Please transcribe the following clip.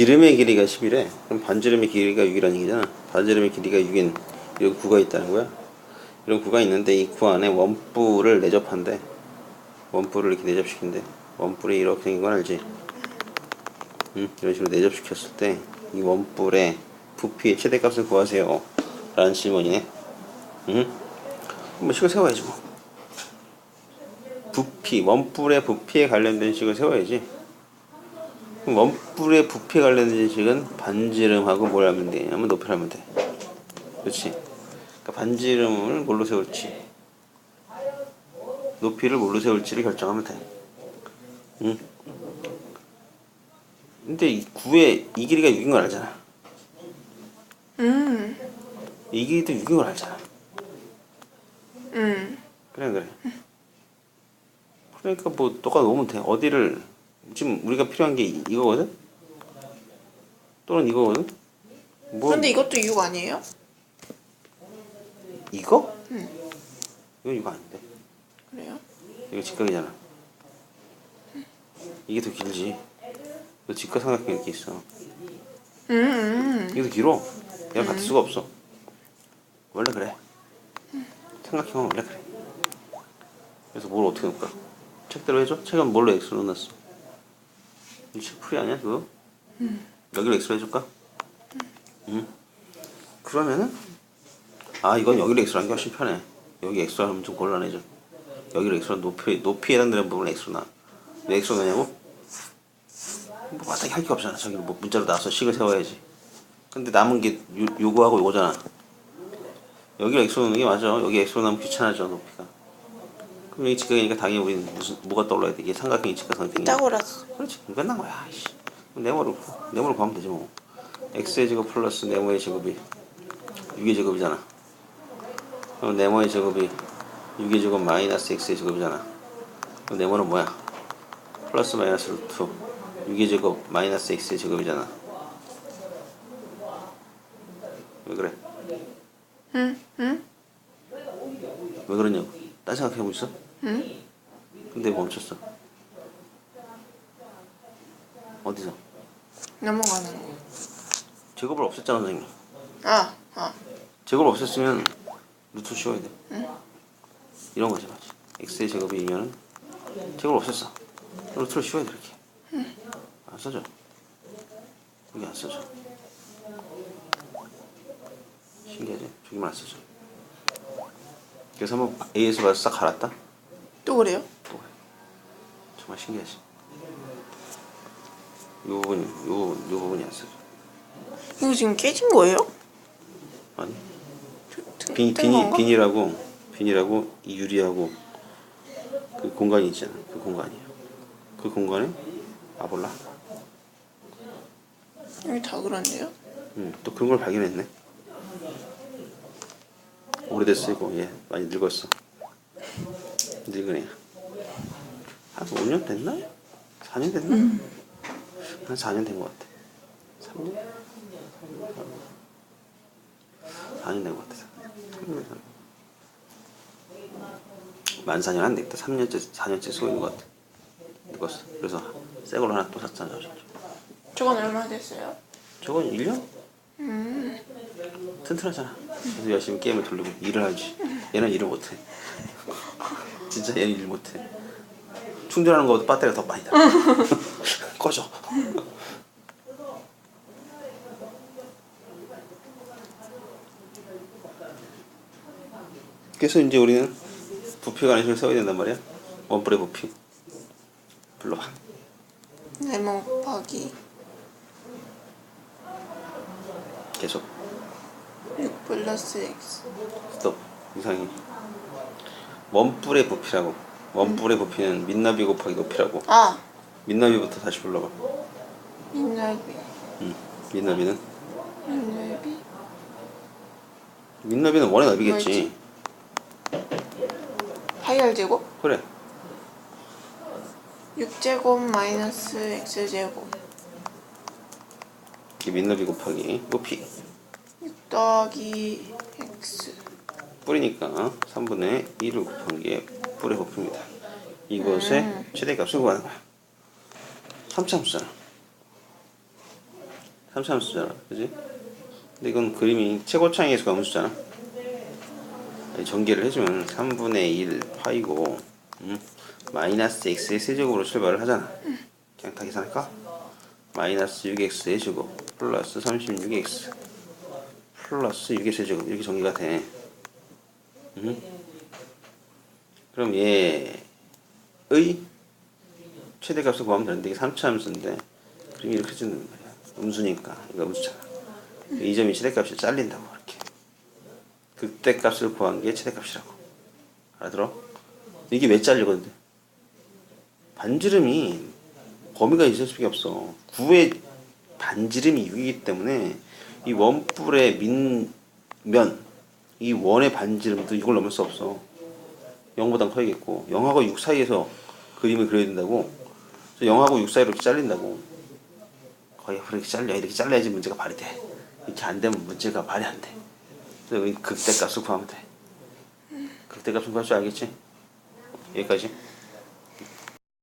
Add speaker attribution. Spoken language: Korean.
Speaker 1: 지름의 길이가 10이래. 그럼 반지름의 길이가 6이라는 얘기잖아. 반지름의 길이가 6인 이런 구가 있다는 거야. 이런 구가 있는데 이 구 안에 원뿔을 내접한대. 원뿔을 이렇게 내접시킨대. 원뿔이 이렇게 생긴 건 알지? 응? 이런 식으로 내접시켰을 때 이 원뿔의 부피의 최대값을 구하세요. 라는 질문이네. 응? 뭐 식을 세워야지 뭐. 부피, 원뿔의 부피에 관련된 식을 세워야지. 그럼 원뿔의 부피에 관련된 식은 반지름하고 뭘 하면 되냐면 높이를 하면 돼. 그렇지? 그러니까 반지름을 뭘로 세울지, 높이를 뭘로 세울지를 결정하면 돼. 응? 근데 이 구의 이 길이가 6인 걸 알잖아.
Speaker 2: 음,
Speaker 1: 이 길이도 6인 걸 알잖아.
Speaker 2: 음.
Speaker 1: 그래 그래. 그러니까 뭐 똑같이 놓으면 돼. 어디를 지금 우리가 필요한 게 이- 이거거든. 또는 이거거든. 뭐
Speaker 2: 근데 이것도 6 아니에요?
Speaker 1: 이거?
Speaker 2: 응.
Speaker 1: 이건 이거 아닌데.
Speaker 2: 그래요?
Speaker 1: 이거 직각이잖아. 이게 더 길지. 이거 직각 삼각형 이렇게 있어.
Speaker 2: 음, 음.
Speaker 1: 이게 더 길어. 얘랑 같을 수가 없어. 원래 그래. 삼각형은 원래 그래. 그래서 뭘 어떻게 놓을까? 책대로 해줘? 책은 뭘로 X로 넣었어? 이책 풀이 아니야 그거? 여기로 X로 해줄까? 응. 그러면은 아 이건 여기로 X로 하는 게 훨씬 편해. 여기 X로 하면 좀 곤란해져. 여기로 X로 높이 높이 해당되는 부분은 X로 나. 왜 X로 넣냐고? 뭐 마땅히 할 게 없잖아. 저기 뭐 문자로 나와서 식을 세워야지. 근데 남은 게 요, 요거하고 요거잖아. 여기를 X로 넣는 게 맞아. 여기 X로 넣으면 귀찮아져 높이가. 여기 직각이니까 당연히 우리는 무슨 뭐가 떠올라야 돼? 이게 삼각형이 직각삼각형이.
Speaker 2: 피타고라스.
Speaker 1: 그렇지. 끝난 거야. 씨. 네모를 구- 네모를 구하면 되지 뭐. x의 제곱 플러스 네모의 제곱이 6의 제곱이잖아. 그럼 네모의 제곱이 6의 제곱 마이너스 x의 제곱이잖아. 그럼 네모는 뭐야? 플러스 마이너스 루트 6의 제곱 마이너스 x의 제곱이잖아. 왜 그래?
Speaker 2: 응, 응,
Speaker 1: 왜 그러냐고. 딴 생각해보고 있어?
Speaker 2: 응.
Speaker 1: 근데 멈췄어. 어디서?
Speaker 2: 넘어가는 거.
Speaker 1: 제곱을 없앴잖아 선생님.
Speaker 2: 아, 아.
Speaker 1: 제곱을 없앴으면 루트 씌워야 돼. 이런 거지 맞지. x의 제곱이 2면은 제곱을 없앴어. 루트를 씌워야 돼 이렇게. 안 써져. 여기 안 써져. 신기하지? 저기만 안 써져. 그래서 한번 A에서 봐서 싹 갈았다?
Speaker 2: 또 그래요?
Speaker 1: 또 그래. 정말 신기하지? 이 부분이, 이 부분, 이 부분이 안 써져.
Speaker 2: 이거 지금 깨진 거예요?
Speaker 1: 아니. 비닐,
Speaker 2: 건가?
Speaker 1: 비닐하고 비닐하고 이 유리하고 그 공간이 있잖아. 그 공간이야. 그 공간에 아 몰라.
Speaker 2: 여기 다 그런데요?
Speaker 1: 응, 또 그런 걸 발견했네. 오래됐어 이거. 얘 많이 늙었어. 늙은 애야. 한 5년 됐나? 4년 됐나? 한 4년 된 것 같아. 3년? 4년 된 것 같아. 3년, 만 4년 안 됐다. 3년째, 4년째 쓰고 있는 것 같아. 늙었어. 그래서 새 걸로 하나 또 샀잖아. 저
Speaker 2: 저건 얼마 됐어요?
Speaker 1: 저건 1년? 튼튼하잖아. 그래서 열심히 게임을 돌리고 일을 하지. 얘는 일을 못해. 진짜 얘는 일 못해. 충전하는 것보다 배터리가 더 많이 나. 꺼져. 그래서 이제 우리는 부피 관식을 써야 된단 말이야. 원뿔의 부피. 불러봐.
Speaker 2: 네모 곱하기
Speaker 1: 계속.
Speaker 2: 6 플러스 x.
Speaker 1: 스톱 이상해 원뿔의 부피라고 원뿔의 부피는 민나비 곱하기 높이라고
Speaker 2: 아,
Speaker 1: 민나비부터 다시 불러봐
Speaker 2: 민날비.
Speaker 1: 응. 민나비는
Speaker 2: 민날비.
Speaker 1: 민나비는 원의 나비겠지
Speaker 2: 파이알 제곱?
Speaker 1: 그래
Speaker 2: 6제곱 마이너스 x제곱.
Speaker 1: 이게 민나비 곱하기 높이
Speaker 2: 6 더하기 x.
Speaker 1: 뿌리니까 3분의 1을 곱한 게 뿔의 부피입니다 이것의 최대값을 구하는 거야 3차 함수잖아 3차함수잖아. 그지? 근데 이건 그림이 최고차항에서가 음수잖아. 아니, 전개를 해주면 3분의 1 파이고 음, 마이너스 x의 세제곱으로 출발을 하잖아. 그냥 다 계산할까? 마이너스 6x 해주고 플러스 36x 플러스 6의 세제곱 이렇게 전개가 돼. 음? 그럼 얘의 최대값을 구하면 되는데 이게 3차 함수인데 그림이 이렇게 주는 말이야. 음수니까 이거 음수잖아. 이 점이 최대값이 잘린다고 이렇게. 극대값을 구한 게 최대값이라고. 알아들어? 이게 왜 잘리거든? 반지름이 범위가 있을 수밖에 없어. 9의 반지름이 6이기 때문에 이 원뿔의 민면 이 원의 반지름도 이걸 넘을 수 없어. 0보단 커야겠고 0하고 6 사이에서 그림을 그려야 된다고. 0하고 6 사이로 이렇게 잘린다고. 거의 그렇게 잘려 이렇게 잘라야지 문제가 발이 돼. 이렇게 안 되면 문제가 발이 안 돼. 그래서 극대값을 구하면 돼. 극대값을 구할 줄 알겠지? 여기까지.